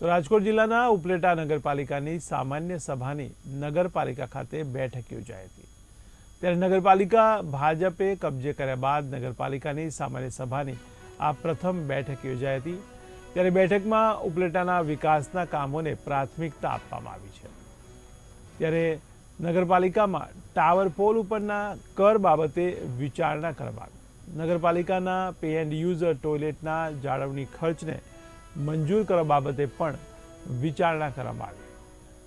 તો રાજકોટ જિલ્લાના ઉપલેટા નગરપાલિકાની સામાન્ય સભાની નગરપાલિકા ખાતે બેઠક યોજાઈ હતી. ત્યારે નગરપાલિકા ભાજપે કબજે કર્યા બાદ નગરપાલિકાની સામાન્ય સભાની આ પ્રથમ બેઠક યોજાઈ હતી. ત્યારે બેઠકમાં ઉપલેટાના વિકાસના કામોને પ્રાથમિકતા આપવામાં આવી છે. ત્યારે નગરપાલિકામાં ટાવર પોલ ઉપરના કર બાબતે વિચારણા કરવામાં આવી. નગરપાલિકાના પે એન્ડ યુઝર ટોયલેટના જાળવણી ખર્ચને મંજૂર કરવા બાબતે પણ વિચારણા કરવામાં આવી.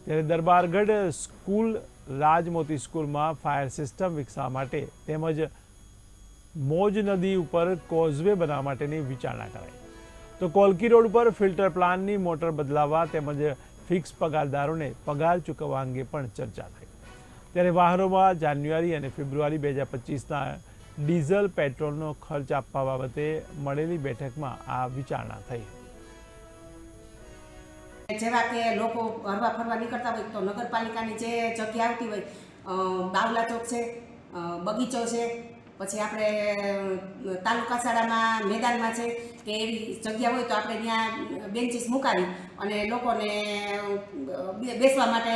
ત્યારે દરબારગઢ સ્કૂલ, રાજમોતી સ્કૂલમાં ફાયર સિસ્ટમ વિકસાવવા માટે તેમજ મોજ નદી ઉપર કોઝવે બનાવવા માટેની વિચારણા કરાઈ. તો કોલકી રોડ પર ફિલ્ટર પ્લાનની મોટર બદલાવવા તેમજ ફિક્સ પગારદારોને પગાર ચૂકવવા અંગે પણ ચર્ચા થઈ. ત્યારે વાહનોમાં જાન્યુઆરી અને ફેબ્રુઆરી બે હજાર પચીસના ડીઝલ, પેટ્રોલનો ખર્ચ આપવા બાબતે મળેલી બેઠકમાં આ વિચારણા થઈ. જેવા કે લોકો હરવા ફરવા નીકળતા હોય તો નગરપાલિકાની જે જગ્યા આવતી હોય બાવલા ચોક છે બગીચો છે, પછી આપણે તાલુકા શાળામાં, મેદાનમાં છે, કે એવી જગ્યા હોય તો આપણે ત્યાં બેન્ચીસ મુકાવી અને લોકોને બેસવા માટે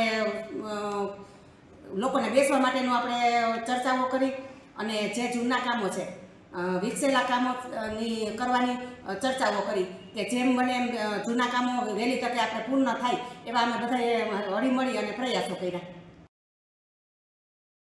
લોકોને બેસવા માટેનું આપણે ચર્ચાઓ કરી અને જે જૂના કામો છે વિકસેલા કામોની કરવાની ચર્ચાઓ કરી કે જેમ બને એમ જૂના કામો વહેલી તકે આપણે પૂર્ણ થાય એવા અમે બધાએ હળીમળી અને પ્રયાસો કર્યા.